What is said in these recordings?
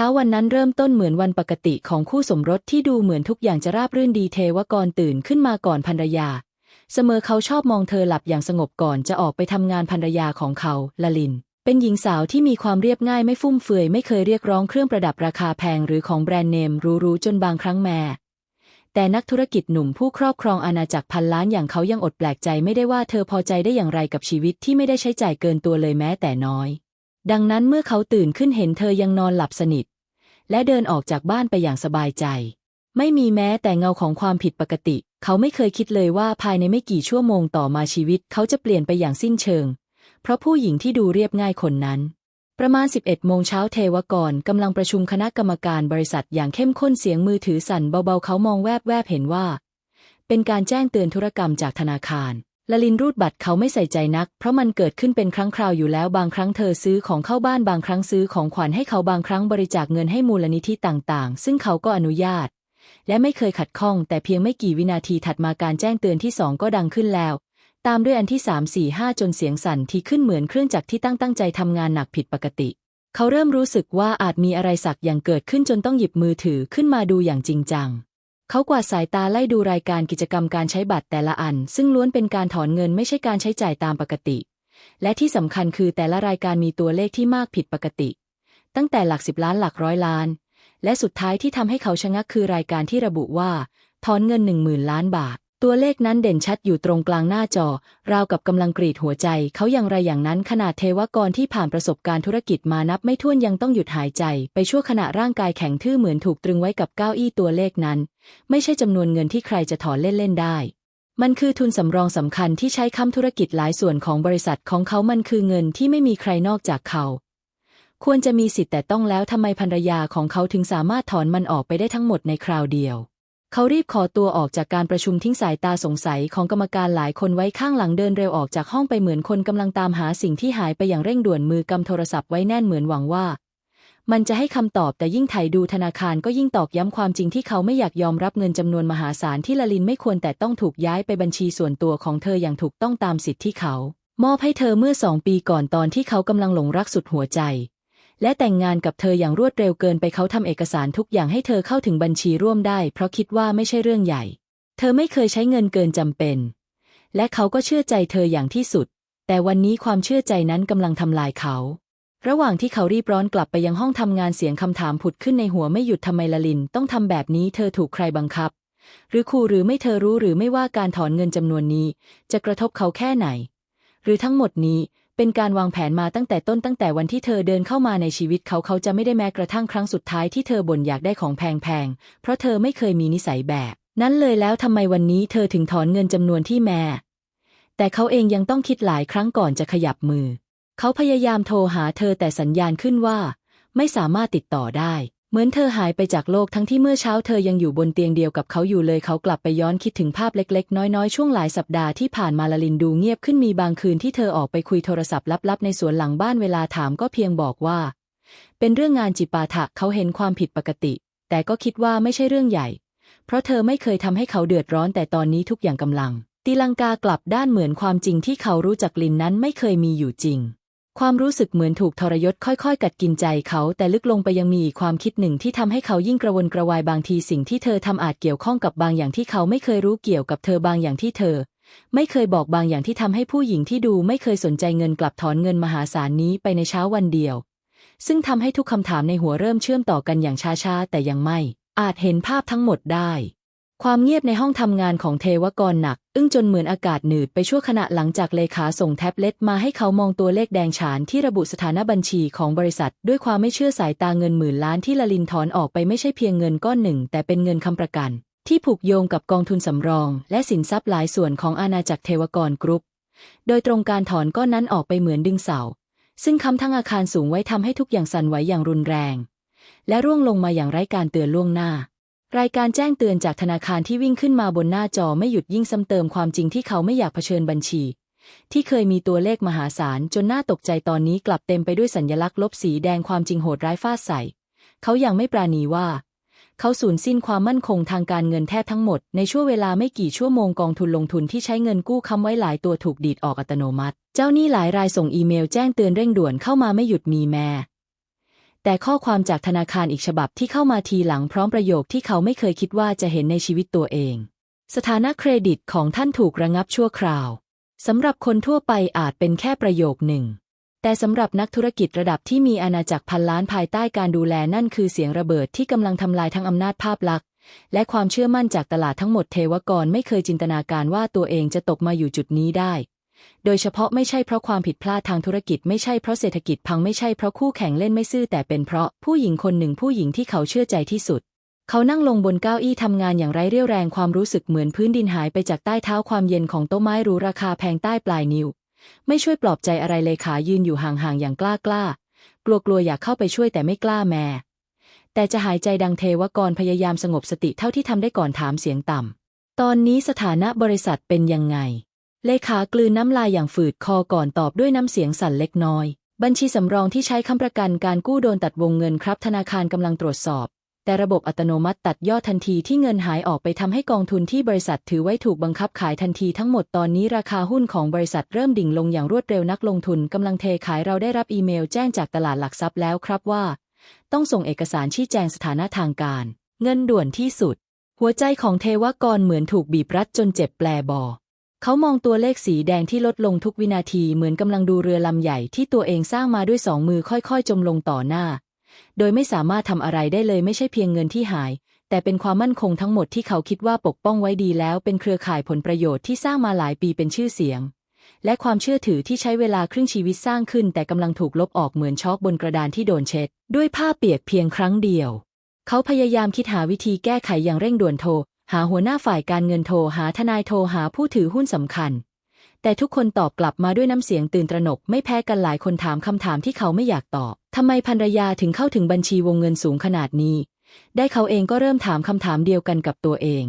ช้าวันนั้นเริ่มต้นเหมือนวันปกติของคู่สมรสที่ดูเหมือนทุกอย่างจะราบรื่นดีเทวกรตื่นขึ้นมาก่อนภรรยา เสมอเขาชอบมองเธอหลับอย่างสงบก่อนจะออกไปทำงานภรรยาของเขาลลิน เป็นหญิงสาวที่มีความเรียบง่ายไม่ฟุ่มเฟือยไม่เคยเรียกร้องเครื่องประดับราคาแพงหรือของแบรนด์เนมรู้ๆจนบางครั้งแม่แต่นักธุรกิจหนุ่มผู้ครอบครองอาณาจักรพันล้านอย่างเขายังอดแปลกใจไม่ได้ว่าเธอพอใจได้อย่างไรกับชีวิตที่ไม่ได้ใช้จ่ายเกินตัวเลยแม้แต่น้อย ดังนั้นเมื่อเขาตื่นขึ้นเห็นเธอยังนอนหลับสนิท และเดินออกจากบ้านไปอย่างสบายใจ ไม่มีแม้แต่เงาของความผิดปกติ เขาไม่เคยคิดเลยว่าภายในไม่กี่ชั่วโมงต่อมาชีวิต เขาจะเปลี่ยนไปอย่างสิ้นเชิง เพราะผู้หญิงที่ดูเรียบง่ายคนนั้น ประมาณ 11 โมงเช้าเทวกรกำลังประชุมคณะกรรมการบริษัทอย่างเข้มข้นเสียงมือถือสั่นเบาๆเขามองแวบแวบๆเห็นว่า เป็นการแจ้งเตือนธุรกรรมจากธนาคาร ลลินรูดบัตรเขาไม่ใส่ใจนัก เพราะมันเกิดขึ้นเป็นครั้งคราวอยู่แล้วบางครั้งเธอซื้อของเข้าบ้านบางครั้งซื้อของขวัญให้เขาบางครั้งบริจาคเงินให้มูลนิธิต่างๆ ซึ่งเขาก็อนุญาต และไม่เคยขัดข้อง แต่เพียงไม่กี่วินาทีถัดมาการแจ้งเตือนที่สองก็ดังขึ้นแล้ว ตามด้วยอันที่สามสี่ห้าจนเสียงสั่นที่ขึ้นเหมือนเครื่องจักรที่ตั้งตั้งใจทำงานหนักผิดปกติ เขาเริ่มรู้สึกว่าอาจมีอะไรสักอย่างเกิดขึ้นจนต้องหยิบมือถือขึ้นมาดูอย่างจริงจัง เขากวาดสายตาไล่ดูรายการกิจกรรมการใช้บัตรแต่ละอัน ซึ่งล้วนเป็นการถอนเงินไม่ใช่การใช้จ่ายตามปกติ และที่สำคัญคือแต่ละรายการมีตัวเลขที่มากผิดปกติ ตั้งแต่หลักสิบล้านหลักร้อยล้าน และสุดท้ายที่ทำให้เขาชะงักคือรายการที่ระบุว่า ถอนเงินหนึ่งหมื่นล้านบาท ตัวเลขนั้นเด่นชัดอยู่ตรงกลางหน้าจอ ราวกับกำลังกรีดหัวใจ เขาอย่างไรอย่างนั้นขนาดเทวกรที่ผ่านประสบการณ์ธุรกิจมานับไม่ถ้วนยังต้องหยุดหายใจ ไปชั่วขณะร่างกายแข็งทื่อเหมือนถูกตรึงไว้กับเก้าอี้ตัวเลขนั้น ไม่ใช่จำนวนเงินที่ใครจะถอนเล่นๆได้ มันคือทุนสำรองสำคัญที่ใช้ค้ำธุรกิจหลายส่วนของบริษัทของเขามันคือเงินที่ไม่มีใครนอกจากเขา ควรจะมีสิทธิ์แต่ต้องแล้วทำไมภรรยาของเขาถึงสามารถถอนมันออกไปได้ทั้งหมดในคราวเดียว เขารีบขอตัวออกจากการประชุมทิ้งสายตาสงสัยของกรรมการหลายคนไว้ข้างหลังเดินเร็วออกจากห้องไปเหมือนคนกำลังตามหาสิ่งที่หายไปอย่างเร่งด่วนมือกำโทรศัพท์ไว้แน่นเหมือนหวังว่า มันจะให้คำตอบแต่ยิ่งไถดูธนาคารก็ยิ่งตอกย้ำความจริงที่เขาไม่อยากยอมรับเงินจำนวนมหาศาลที่ลลินไม่ควรแต่ต้องถูกย้ายไปบัญชีส่วนตัวของเธออย่างถูกต้องตามสิทธิ์ที่เขา มอบให้เธอเมื่อสองปีก่อนตอนที่เขากำลังหลงรักสุดหัวใจ และแต่งงานกับเธออย่างรวดเร็วเกินไปเขาทำเอกสารทุกอย่างให้เธอเข้าถึงบัญชีร่วมได้ เพราะคิดว่าไม่ใช่เรื่องใหญ่ เธอไม่เคยใช้เงินเกินจำเป็น และเขาก็เชื่อใจเธออย่างที่สุด แต่วันนี้ความเชื่อใจนั้นกำลังทำลายเขาระหว่างที่เขารีบร้อนกลับไปยังห้องทำงานเสียงคำถามผุดขึ้นในหัวไม่หยุดทำไมละลิน ต้องทำแบบนี้เธอถูกใครบังคับ หรือขู่หรือไม่เธอรู้หรือไม่ว่าการถอนเงินจำนวนนี้ จะกระทบเขาแค่ไหน หรือทั้งหมดนี้ เป็นการวางแผนมาตั้งแต่ต้นตั้งแต่วันที่เธอเดินเข้ามาในชีวิตเขาเขาจะไม่ได้แม้กระทั่งครั้งสุดท้ายที่เธอบ่นอยากได้ของแพงๆ เพราะเธอไม่เคยมีนิสัยแบบ นั้นเลยแล้วทำไมวันนี้เธอถึงถอนเงินจำนวนที่แม่ แต่เขาเองยังต้องคิดหลายครั้งก่อนจะขยับมือ เขาพยายามโทรหาเธอแต่สัญญาณขึ้นว่า ไม่สามารถติดต่อได้ เหมือนเธอหายไปจากโลกทั้งที่เมื่อเช้าเธอยังอยู่บนเตียงเดียวกับเขาอยู่เลยเขากลับไปย้อนคิดถึงภาพเล็ก ๆ น้อย ๆ ช่วงหลายสัปดาห์ที่ผ่านมาลลินดูเงียบขึ้นมีบางคืนที่เธอออกไปคุยโทรศัพท์ลับ ๆ ในสวนหลังบ้านเวลาถามก็เพียงบอกว่า เป็นเรื่องงานจิปาถะเขาเห็นความผิดปกติ แต่ก็คิดว่าไม่ใช่เรื่องใหญ่ เพราะเธอไม่เคยทำให้เขาเดือดร้อนแต่ตอนนี้ทุกอย่างกำลังตีลังกากลับด้านเหมือนความจริงที่เขารู้จักลินนั้นไม่เคยมีอยู่จริง ความรู้สึกเหมือนถูกทรยศค่อยๆ กัดกินใจเขาแต่ลึกลงไปยังมีอีกความคิดหนึ่งที่ทำให้เขายิ่งกระวนกระวายบางทีสิ่งที่เธอทำอาจเกี่ยวข้องกับบางอย่างที่เขาไม่เคยรู้เกี่ยวกับเธอบางอย่างที่เธอ ไม่เคยบอกบางอย่างที่ทำให้ผู้หญิงที่ดูไม่เคยสนใจเงินกลับถอนเงินมหาศาลนี้ไปในเช้าวันเดียว ซึ่งทำให้ทุกคำถามในหัวเริ่มเชื่อมต่อกันอย่างช้าๆแต่ยังไม่ อาจเห็นภาพทั้งหมดได้ ความเงียบในห้องทำงานของเทวกรหนัก อึ้งจนเหมือนอากาศหนืดไปชั่วขณะหลังจากเลขาส่งแท็บเล็ตมาให้เขามองตัวเลขแดงฉานที่ระบุสถานะบัญชีของบริษัท ด้วยความไม่เชื่อสายตาเงินหมื่นล้านที่ลลินถอนออกไปไม่ใช่เพียงเงินก้อนหนึ่ง แต่เป็นเงินคำประกัน ที่ผูกโยงกับกองทุนสำรอง และสินทรัพย์หลายส่วนของอาณาจักรเทวกรกรุ๊ป โดยตรงการถอนก้อนนั้นออกไปเหมือนดึงเสา ซึ่งคำทั้งอาคารสูงไว้ทำให้ทุกอย่างสั่นไหวอย่างรุนแรง และร่วงลงมาอย่างไร้การเตือนล่วงหน้า รายการแจ้งเตือนจากธนาคารที่วิ่งขึ้นมาบนหน้าจอไม่หยุดยิ่งซ้ำเติมความจริงที่เขาไม่อยากเผชิญบัญชี ที่เคยมีตัวเลขมหาศาลจนน่าตกใจตอนนี้กลับเต็มไปด้วยสัญลักษณ์ลบสีแดงความจริงโหดร้ายฟาดใส่ เขายังไม่ปราณีว่า เขาสูญสิ้นความมั่นคงทางการเงินแทบทั้งหมด ในช่วงเวลาไม่กี่ชั่วโมงกองทุนลงทุนที่ใช้เงินกู้ค้ำไว้หลายตัวถูกดีดออกอัตโนมัติ เจ้าหนี้หลายรายส่งอีเมลแจ้งเตือนเร่งด่วนเข้ามาไม่หยุดมีแม่ แต่ข้อความจากธนาคารอีกฉบับที่เข้ามาทีหลังพร้อมประโยคที่เขาไม่เคยคิดว่าจะเห็นในชีวิตตัวเอง สถานะเครดิตของท่านถูกระงับชั่วคราวสำหรับคนทั่วไปอาจเป็นแค่ประโยคหนึ่ง แต่สำหรับนักธุรกิจระดับที่มีอาณาจักรพันล้านภายใต้การดูแลนั่นคือเสียงระเบิดที่กำลังทำลายทั้งอำนาจภาพลักษณ์ และความเชื่อมั่นจากตลาดทั้งหมดเทวกรไม่เคยจินตนาการว่าตัวเองจะตกมาอยู่จุดนี้ได้ โดยเฉพาะไม่ใช่เพราะความผิดพลาดทางธุรกิจไม่ใช่เพราะเศรษฐกิจพังไม่ใช่เพราะคู่แข่งเล่นไม่ซื่อแต่เป็นเพราะผู้หญิงคนหนึ่งผู้หญิงที่เขาเชื่อใจที่สุด เขานั่งลงบนเก้าอี้ทำงานอย่างไร้เรี่ยวแรงความรู้สึกเหมือนพื้นดินหายไปจากใต้เท้าความเย็นของโต๊ะไม้รูราคาแพงใต้ปลายนิ้ว ไม่ช่วยปลอบใจอะไรเลยขายืนอยู่ห่างๆอย่างกล้ากล้ากลัวกลัวอยากเข้าไปช่วยแต่ไม่กล้าแม่แต่จะหายใจดังเทวกรพยายามสงบสติเท่าที่ทำได้ก่อนถามเสียงต่ำตอนนี้สถานะบริษัทเป็นยังไง เลขากลืนน้ำลายอย่างฝืดคอก่อนตอบด้วยน้ำเสียงสั่นเล็กน้อย บัญชีสำรองที่ใช้ค้ำประกันการกู้โดนตัดวงเงินครับ ธนาคารกำลังตรวจสอบ แต่ระบบอัตโนมัติตัดยอดทันทีที่เงินหายออกไปทำให้กองทุนที่บริษัทถือไว้ถูกบังคับขายทันทีทั้งหมดตอนนี้ราคาหุ้นของบริษัทเริ่มดิ่งลงอย่างรวดเร็วนักลงทุนกำลังเทขายเราได้รับอีเมลแจ้งจากตลาดหลักทรัพย์แล้วครับว่า ต้องส่งเอกสารชี้แจงสถานะทางการ เงินด่วนที่สุด หัวใจของเทวกรเหมือนถูกบีบรัดจนเจ็บแปลบอ เขามองตัวเลขสีแดงที่ลดลงทุกวินาทีเหมือนกำลังดูเรือลำใหญ่ที่ตัวเองสร้างมาด้วยสองมือค่อยๆ จมลงต่อหน้า โดยไม่สามารถทำอะไรได้เลยไม่ใช่เพียงเงินที่หาย แต่เป็นความมั่นคงทั้งหมดที่เขาคิดว่าปกป้องไว้ดีแล้ว เป็นเครือข่ายผลประโยชน์ที่สร้างมาหลายปีเป็นชื่อเสียง และความเชื่อถือที่ใช้เวลาครึ่งชีวิตสร้างขึ้น แต่กำลังถูกลบออกเหมือนช็อกบนกระดานที่โดนเช็ด ด้วยผ้าเปียกเพียงครั้งเดียว เขาพยายามคิดหาวิธีแก้ไขอย่างเร่งด่วนโทร หาหัวหน้าฝ่ายการเงินโทรหาทนายโทรหาผู้ถือหุ้นสำคัญ แต่ทุกคนตอบกลับมาด้วยน้ำเสียงตื่นตระหนกไม่แพ้กันหลายคนถามคำถามที่เขาไม่อยากตอบทำไมภรรยาถึงเข้าถึงบัญชีวงเงินสูงขนาดนี้ ได้เขาเองก็เริ่มถามคำถามเดียวกันกับตัวเอง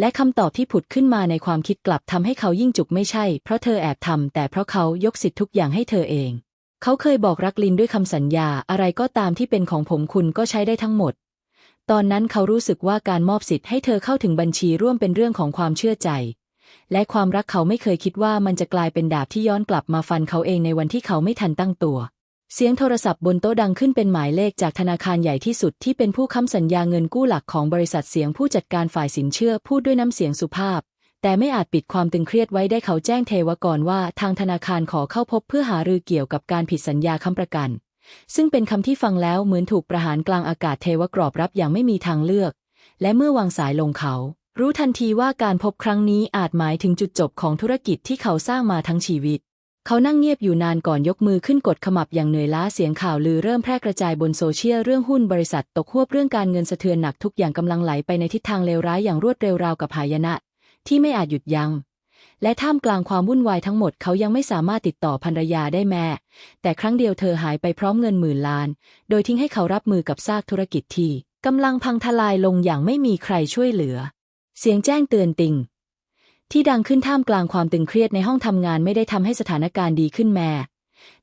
และคำตอบที่ผุดขึ้นมาในความคิดกลับทำให้เขายิ่งจุกไม่ใช่ เพราะเธอแอบทำแต่เพราะเขายกสิทธิ์ทุกอย่างให้เธอเอง เขาเคยบอกรักลินด้วยคำสัญญาอะไรก็ตามที่เป็นของผมคุณก็ใช้ได้ทั้งหมด ตอนนั้นเขารู้สึกว่าการมอบสิทธิ์ให้เธอเข้าถึงบัญชีร่วมเป็นเรื่องของความเชื่อใจ และความรักเขาไม่เคยคิดว่ามันจะกลายเป็นดาบที่ย้อนกลับมาฟันเขาเองในวันที่เขาไม่ทันตั้งตัว เสียงโทรศัพท์บนโต๊ะดังขึ้นเป็นหมายเลขจากธนาคารใหญ่ที่สุดที่เป็นผู้ค้ำสัญญาเงินกู้หลักของบริษัทเสียงผู้จัดการฝ่ายสินเชื่อพูดด้วยน้ำเสียงสุภาพ แต่ไม่อาจปิดความตึงเครียดไว้ได้เขาแจ้งเทวกรว่าทางธนาคารขอเข้าพบเพื่อหารือเกี่ยวกับการผิดสัญญาค้ำประกัน ซึ่งเป็นคำที่ฟังแล้วเหมือนถูกประหารกลางอากาศเทวกรอบรับอย่างไม่มีทางเลือก และเมื่อวางสายลงเขา รู้ทันทีว่าการพบครั้งนี้อาจหมายถึงจุดจบของธุรกิจที่เขาสร้างมาทั้งชีวิต เขานั่งเงียบอยู่นานก่อนยกมือขึ้นกดขมับอย่างเหนื่อยล้าเสียงข่าวลือเริ่มแพร่กระจายบนโซเชียลเรื่องหุ้นบริษัทตกควบเรื่องการเงินสะเทือนหนักทุกอย่างกำลังไหลไปในทิศทางเลวร้ายอย่างรวดเร็วราวกับหายนะ ที่ไม่อาจหยุดยัง้ง และท่ามกลางความวุ่นวายทั้งหมดเขายังไม่สามารถติดต่อภรรยาได้แม่แต่ครั้งเดียวเธอหายไปพร้อมเงินหมื่นล้าน โดยทิ้งให้เขารับมือกับซากธุรกิจที่กำลังพังทลายลงอย่างไม่มีใครช่วยเหลือ เสียงแจ้งเตือนติง ที่ดังขึ้นท่ามกลางความตึงเครียดในห้องทำงานไม่ได้ทำให้สถานการณ์ดีขึ้นแม่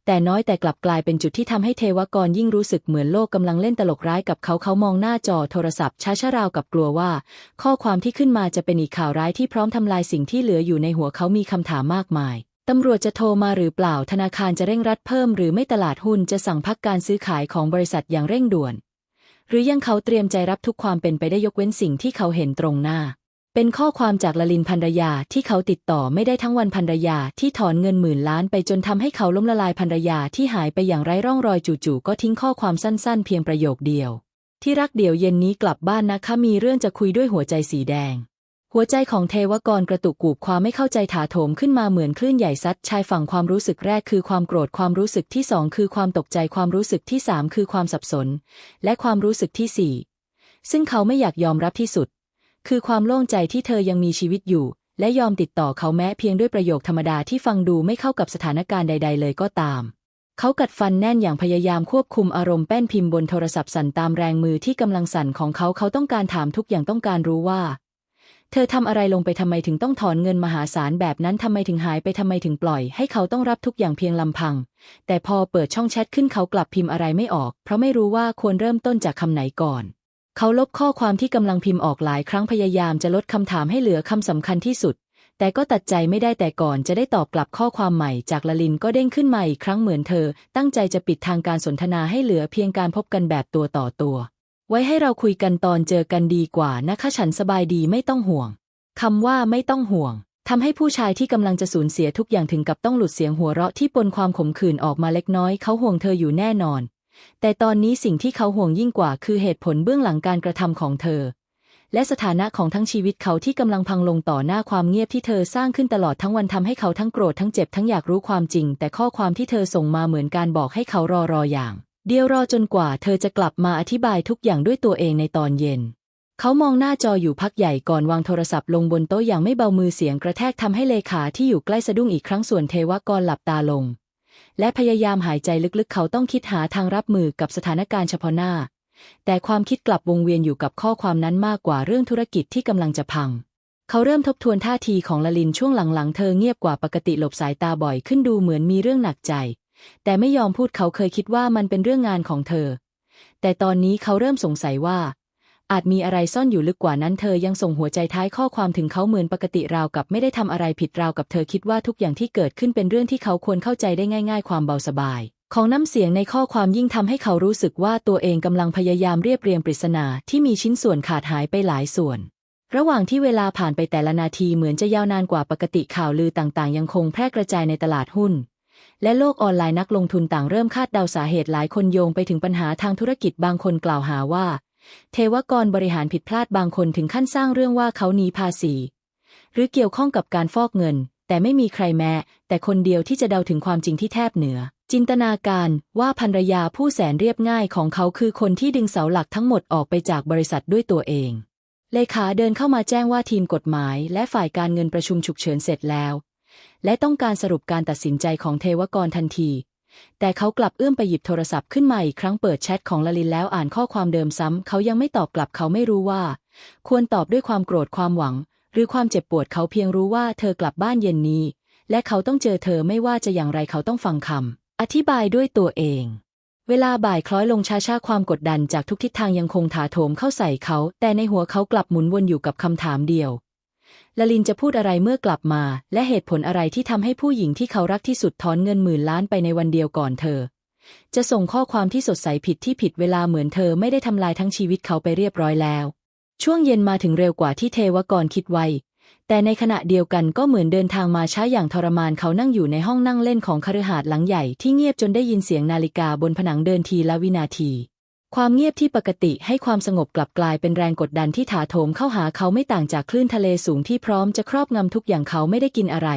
แต่น้อยแต่กลับกลายเป็นจุดที่ทำให้เทวกรยิ่งรู้สึกเหมือนโลกกำลังเล่นตลกร้ายกับเขาเขามองหน้าจอโทรศัพท์ช้าชราวกับกลัวว่า ข้อความที่ขึ้นมาจะเป็นอีกข่าวร้ายที่พร้อมทำลายสิ่งที่เหลืออยู่ในหัวเขามีคำถามมากมายตำรวจจะโทรมาหรือเปล่าธนาคารจะเร่งรัดเพิ่มหรือไม่ตลาดหุ้นจะสั่งพักการซื้อขายของบริษัทอย่างเร่งด่วน หรือยังเขาเตรียมใจรับทุกความเป็นไปได้ยกเว้นสิ่งที่เขาเห็นตรงหน้า เป็นข้อความจากลลินภรรยาที่เขาติดต่อไม่ได้ทั้งวันภรรยาที่ถอนเงินหมื่นล้านไปจนทำให้เขาล้มละลายภรรยาที่หายไปอย่างไร้ร่องรอยจู่ๆก็ทิ้งข้อความสั้นๆ เพียงประโยคเดียว ที่รักเดี๋ยวเย็นนี้กลับบ้านนะคะมีเรื่องจะคุยด้วยหัวใจสีแดง หัวใจของเทวกรกระตุกกูบความไม่เข้าใจถาโถมขึ้นมาเหมือนคลื่นใหญ่ซัดชายฝั่งความรู้สึกแรกคือความโกรธความรู้สึกที่สองคือความตกใจความรู้สึกที่สามคือความสับสน และความรู้สึกที่สี่ซึ่งเขาไม่อยากยอมรับที่สุด คือความโล่งใจที่เธอยังมีชีวิตอยู่ และยอมติดต่อเขาแม้เพียงด้วยประโยคธรรมดาที่ฟังดูไม่เข้ากับสถานการณ์ใด ๆ เลยก็ตาม เขากัดฟันแน่นอย่างพยายามควบคุมอารมณ์แป้นพิมพ์บนโทรศัพท์สั่นตามแรงมือที่กำลังสั่นของเขาเขาต้องการถามทุกอย่างต้องการรู้ว่า เธอทำอะไรลงไปทำไมถึงต้องถอนเงินมหาศาลแบบนั้นทำไมถึงหายไปทำไมถึงปล่อย ให้เขาต้องรับทุกอย่างเพียงลำพัง แต่พอเปิดช่องแชทขึ้นเขากลับพิมพ์อะไรไม่ออก เพราะไม่รู้ว่าควรเริ่มต้นจากคำไหนก่อน เขาลบข้อความที่กำลังพิมพ์ออกหลายครั้งพยายามจะลดคำถามให้เหลือคำสำคัญที่สุด แต่ก็ตัดใจไม่ได้แต่ก่อนจะได้ตอบกลับข้อความใหม่จากละลินก็เด้งขึ้นมาอีกครั้งเหมือนเธอ ตั้งใจจะปิดทางการสนทนาให้เหลือเพียงการพบกันแบบตัวต่อตัว ไว้ให้เราคุยกันตอนเจอกันดีกว่านะคะฉันสบายดีไม่ต้องห่วงคำว่าไม่ต้องห่วงทำให้ผู้ชายที่กำลังจะสูญเสียทุกอย่างถึงกับต้องหลุดเสียงหัวเราะที่ปนความขมขื่นออกมาเล็กน้อยเขาห่วงเธออยู่แน่นอน แต่ตอนนี้สิ่งที่เขาห่วงยิ่งกว่าคือเหตุผลเบื้องหลังการกระทำของเธอ และสถานะของทั้งชีวิตเขาที่กำลังพังลงต่อหน้าความเงียบที่เธอสร้างขึ้นตลอดทั้งวันทำให้เขาทั้งโกรธทั้งเจ็บทั้งอยากรู้ความจริง แต่ข้อความที่เธอส่งมาเหมือนการบอกให้เขารอรออย่าง เดียวรอจนกว่า เธอจะกลับมาอธิบายทุกอย่างด้วยตัวเองในตอนเย็นเขามองหน้าจออยู่พักใหญ่ก่อนวางโทรศัพท์ลงบนโต๊ะอย่างไม่เบามือเสียงกระแทกทำให้เลขาที่อยู่ใกล้สะดุ้งอีกครั้งส่วนเทวกรหลับตาลง และพยายามหายใจลึกๆ เขาต้องคิดหาทางรับมือกับสถานการณ์เฉพาะหน้า แต่ความคิดกลับวงเวียนอยู่กับข้อความนั้นมากกว่าเรื่องธุรกิจที่กำลังจะพัง เขาเริ่มทบทวนท่าทีของลลินช่วงหลังๆ เธอเงียบกว่าปกติหลบสายตาบ่อยขึ้นดูเหมือนมีเรื่องหนักใจ แต่ไม่ยอมพูดเขาเคยคิดว่ามันเป็นเรื่องงานของเธอ แต่ตอนนี้เขาเริ่มสงสัยว่า อาจมีอะไรซ่อนอยู่ลึกกว่านั้นเธอยังส่งหัวใจท้ายข้อความถึงเขาเหมือนปกติราวกับไม่ได้ทำอะไรผิดราวกับเธอคิดว่าทุกอย่างที่เกิดขึ้นเป็นเรื่องที่เขาควรเข้าใจได้ง่าย ๆ ความเบาสบาย ของน้ำเสียงในข้อความยิ่งทำให้เขารู้สึกว่าตัวเองกำลังพยายามเรียบเรียงปริศนาที่มีชิ้นส่วนขาดหายไปหลายส่วนระหว่างที่เวลาผ่านไปแต่ละนาทีเหมือนจะยาวนานกว่าปกติข่าวลือต่างๆ ยังคงแพร่กระจายในตลาดหุ้น และโลกออนไลน์นักลงทุนต่างเริ่มคาดเดาสาเหตุหลายคนโยงไปถึงปัญหาทางธุรกิจบางคนกล่าวหาว่า เทวกรบริหารผิดพลาดบางคนถึงขั้นสร้างเรื่องว่าเขาหนีภาษี หรือเกี่ยวข้องกับการฟอกเงิน แต่ไม่มีใครแม้ แต่คนเดียวที่จะเดาถึงความจริงที่แทบเหนือ จินตนาการว่าภรรยาผู้แสนเรียบง่ายของเขาคือคนที่ดึงเสาหลักทั้งหมดออกไปจากบริษัทด้วยตัวเองเลขาเดินเข้ามาแจ้งว่าทีมกฎหมาย และฝ่ายการเงินประชุมฉุกเฉินเสร็จแล้ว และต้องการสรุปการตัดสินใจของเทวกรทันที แต่เขากลับเอื้อมไปหยิบโทรศัพท์ขึ้นมาอีกครั้งเปิดแชทของลลินแล้วอ่านข้อความเดิมซ้ำ เขายังไม่ตอบกลับเขาไม่รู้ว่า ควรตอบด้วยความโกรธความหวัง หรือความเจ็บปวดเขาเพียงรู้ว่าเธอกลับบ้านเย็นนี้ และเขาต้องเจอเธอไม่ว่าจะอย่างไรเขาต้องฟังคำอธิบายด้วยตัวเอง เวลาบ่ายคล้อยลงช้าๆความกดดันจากทุกทิศทางยังคงถาโถมเข้าใส่เขา แต่ในหัวเขากลับหมุนวนอยู่กับคำถามเดียว ลลินจะพูดอะไรเมื่อกลับมา และเหตุผลอะไรที่ทำให้ผู้หญิงที่เขารักที่สุดถอนเงินหมื่นล้านไปในวันเดียวก่อนเธอ จะส่งข้อความที่สดใสผิดที่ผิดเวลาเหมือนเธอไม่ได้ทำลายทั้งชีวิตเขาไปเรียบร้อยแล้ว ช่วงเย็นมาถึงเร็วกว่าที่เทวกรคิดไวแต่ในขณะเดียวกันก็เหมือนเดินทางมาช้าอย่างทรมานเขานั่งอยู่ในห้องนั่งเล่นของคฤหาสน์หลังใหญ่ที่เงียบจนได้ยินเสียงนาฬิกาบนผนังเดินทีละวินาที ความเงียบที่ปกติให้ความสงบกลับกลายเป็นแรงกดดันที่ถาโถมเข้าหาเขาไม่ต่างจากคลื่นทะเลสูงที่พร้อมจะครอบงำทุกอย่างเขาไม่ได้กินอะไร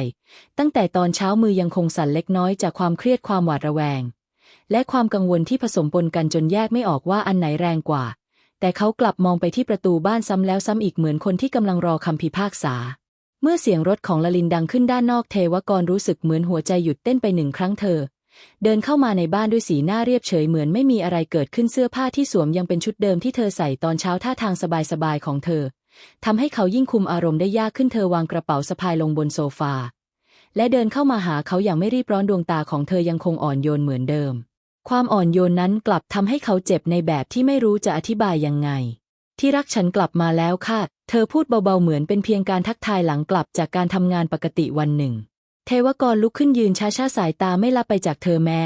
ตั้งแต่ตอนเช้ามือยังคงสั่นเล็กน้อยจากความเครียดความหวาดระแวง และความกังวลที่ผสมปนกันจนแยกไม่ออกว่าอันไหนแรงกว่า แต่เขากลับมองไปที่ประตูบ้านซ้ำแล้วซ้ำอีกเหมือนคนที่กำลังรอคำพิพากษา เมื่อเสียงรถของลลินดังขึ้นด้านนอกเทวกรรู้สึกเหมือนหัวใจหยุดเต้นไปหนึ่งครั้งเธอ เดินเข้ามาในบ้านด้วยสีหน้าเรียบเฉยเหมือนไม่มีอะไรเกิดขึ้นเสื้อผ้าที่สวมยังเป็นชุดเดิมที่เธอใส่ตอนเช้าท่าทางสบายๆของเธอทำให้เขายิ่งคุมอารมณ์ได้ยากขึ้นเธอวางกระเป๋าสะพายลงบนโซฟา และเดินเข้ามาหาเขาอย่างไม่รีบร้อนดวงตาของเธอยังคงอ่อนโยนเหมือนเดิม ความอ่อนโยนนั้นกลับทำให้เขาเจ็บในแบบที่ไม่รู้จะอธิบายยังไง ที่รักฉันกลับมาแล้วค่ะ เธอพูดเบาๆเหมือนเป็นเพียงการทักทายหลังกลับจากการทำงานปกติวันหนึ่ง เทวกรลุกขึ้นยืนช้าๆสายตาไม่ละไปจากเธอแม่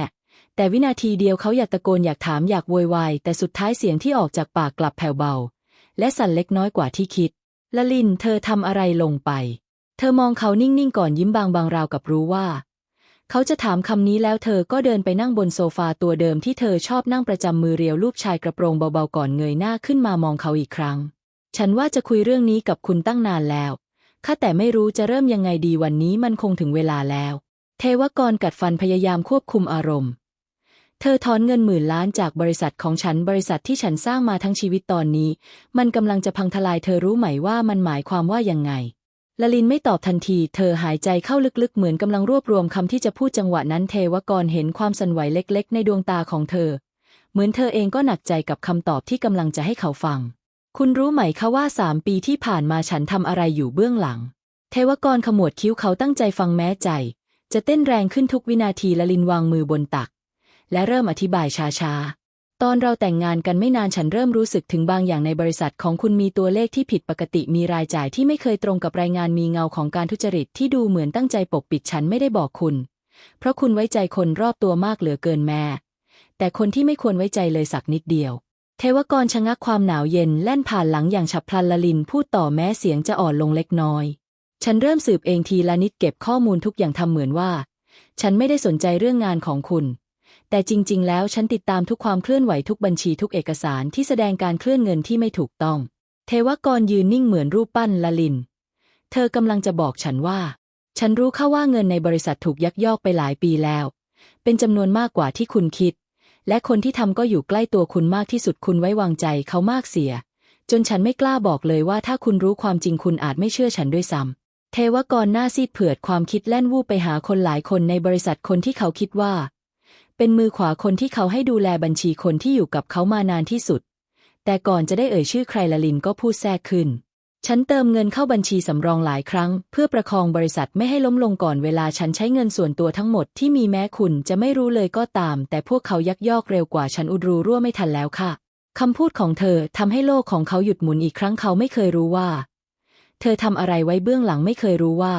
แต่วินาทีเดียวเขาอยากตะโกนอยากถามอยากโวยวายแต่สุดท้ายเสียงที่ออกจากปากกลับแผ่วเบา และสั่นเล็กน้อยกว่าที่คิดละลินเธอทำอะไรลงไป เธอมองเขานิ่งๆก่อนยิ้มบางๆราวกับรู้ว่า เขาจะถามคำนี้แล้วเธอก็เดินไปนั่งบนโซฟาตัวเดิมที่เธอชอบนั่งประจำมือเรียวลูกชายกระโปรงเบาๆก่อนเงยหน้าขึ้นมามองเขาอีกครั้ง ฉันว่าจะคุยเรื่องนี้กับคุณตั้งนานแล้ว ข้าแต่ไม่รู้จะเริ่มยังไงดีวันนี้มันคงถึงเวลาแล้ว เทวกรกัดฟันพยายามควบคุมอารมณ์ เธอถอนเงินหมื่นล้านจากบริษัทของฉันบริษัทที่ฉันสร้างมาทั้งชีวิตตอนนี้ มันกำลังจะพังทลายเธอรู้ไหมว่ามันหมายความว่ายังไงลลินไม่ตอบทันที เธอหายใจเข้าลึกๆ เหมือนกำลังรวบรวมคำที่จะพูดจังหวะนั้นเทวกรเห็นความสั่นไหวเล็ก ๆ ในดวงตาของเธอ เหมือนเธอเองก็หนักใจกับคำตอบที่กำลังจะให้เขาฟัง คุณรู้ไหมคะว่าสามปีที่ผ่านมาฉันทำอะไรอยู่เบื้องหลัง เทวกรขมวดคิ้วเขาตั้งใจฟังแม้ใจ จะเต้นแรงขึ้นทุกวินาทีละลินวางมือบนตัก และเริ่มอธิบายช้าๆ ตอนเราแต่งงานกันไม่นานฉันเริ่มรู้สึกถึงบางอย่างในบริษัทของคุณมีตัวเลขที่ผิดปกติมีรายจ่ายที่ไม่เคยตรงกับรายงานมีเงาของการทุจริตที่ดูเหมือนตั้งใจปกปิดฉันไม่ได้บอกคุณ เพราะคุณไว้ใจคนรอบตัวมากเหลือเกินแม่ แต่คนที่ไม่ควรไว้ใจเลยสักนิดเดียว เทวกรชะงักความหนาวเย็นแล่นผ่านหลังอย่างฉับพลันละลินพูดต่อแม้เสียงจะอ่อนลงเล็กน้อย ฉันเริ่มสืบเองทีละนิดเก็บข้อมูลทุกอย่างทำเหมือนว่า ฉันไม่ได้สนใจเรื่องงานของคุณ แต่จริง ๆ แล้วฉันติดตามทุกความเคลื่อนไหวทุกบัญชีทุกเอกสารที่แสดงการเคลื่อนเงินที่ไม่ถูกต้อง เทวกรยืนนิ่งเหมือนรูปปั้นละลิน เธอกำลังจะบอกฉันว่า ฉันรู้เข้าว่าเงินในบริษัทถูกยักยอกไปหลายปีแล้ว เป็นจำนวนมากกว่าที่คุณคิด และคนที่ทำก็อยู่ใกล้ตัวคุณมากที่สุดคุณไว้วางใจเขามากเสีย จนฉันไม่กล้าบอกเลยว่าถ้าคุณรู้ความจริงคุณอาจไม่เชื่อฉันด้วยซ้ำเทวกรหน้าซีดเผือดความคิดแล่นวูบไปหาคนหลายคนในบริษัทคนที่เขาคิดว่า เป็นมือขวาคนที่เขาให้ดูแลบัญชีคนที่อยู่กับเขามานานที่สุด แต่ก่อนจะได้เอ่ยชื่อใครละลินก็พูดแทรกขึ้น ฉันเติมเงินเข้าบัญชีสำรองหลายครั้ง เพื่อประคองบริษัทไม่ให้ล้มลงก่อนเวลาฉันใช้เงินส่วนตัวทั้งหมดที่มีแม้คุณจะไม่รู้เลยก็ตาม แต่พวกเขายักยอกเร็วกว่าฉันอุดรูรั่วไม่ทันแล้วค่ะคำพูดของเธอทำให้โลกของเขาหยุดหมุนอีกครั้งเขาไม่เคยรู้ว่า เธอทำอะไรไว้เบื้องหลังไม่เคยรู้ว่า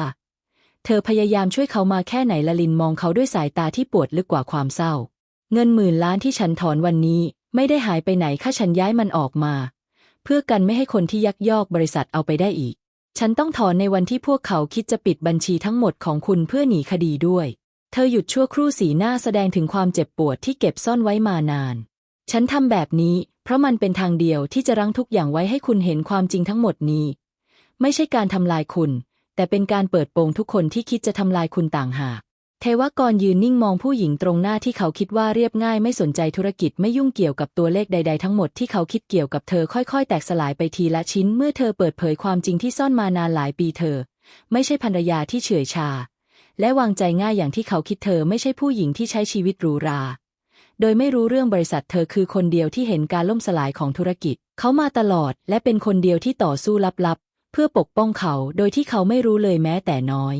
เธอพยายามช่วยเขามาแค่ไหนละลินมองเขาด้วยสายตาที่ปวดลึกกว่าความเศร้า เงินหมื่นล้านที่ฉันถอนวันนี้ ไม่ได้หายไปไหนค่าฉันย้ายมันออกมา เพื่อกันไม่ให้คนที่ยักยอกบริษัทเอาไปได้อีก ฉันต้องถอนในวันที่พวกเขาคิดจะปิดบัญชีทั้งหมดของคุณเพื่อหนีคดีด้วย เธอหยุดชั่วครู่สีหน้าแสดงถึงความเจ็บปวดที่เก็บซ่อนไว้มานาน ฉันทำแบบนี้ เพราะมันเป็นทางเดียวที่จะรั้งทุกอย่างไว้ให้คุณเห็นความจริงทั้งหมดนี้ ไม่ใช่การทำลายคุณ แต่เป็นการเปิดโปงทุกคนที่คิดจะทำลายคุณต่างหาก เทวกรยืนนิ่งมองผู้หญิงตรงหน้าที่เขาคิดว่าเรียบง่ายไม่สนใจธุรกิจไม่ยุ่งเกี่ยวกับตัวเลขใด ๆ ทั้งหมดที่เขาคิดเกี่ยวกับเธอค่อย ๆ แตกสลายไปทีละชิ้นเมื่อเธอเปิดเผยความจริงที่ซ่อนมานานหลายปีเธอ ไม่ใช่ภรรยาที่เฉื่อยชา และวางใจง่ายอย่างที่เขาคิดเธอไม่ใช่ผู้หญิงที่ใช้ชีวิตหรูหราโดยไม่รู้เรื่องบริษัทเธอคือคนเดียวที่เห็นการล่มสลายของธุรกิจ เขามาตลอดและเป็นคนเดียวที่ต่อสู้ลับๆ เพื่อปกป้องเขาโดยที่เขาไม่รู้เลยแม้แต่น้อย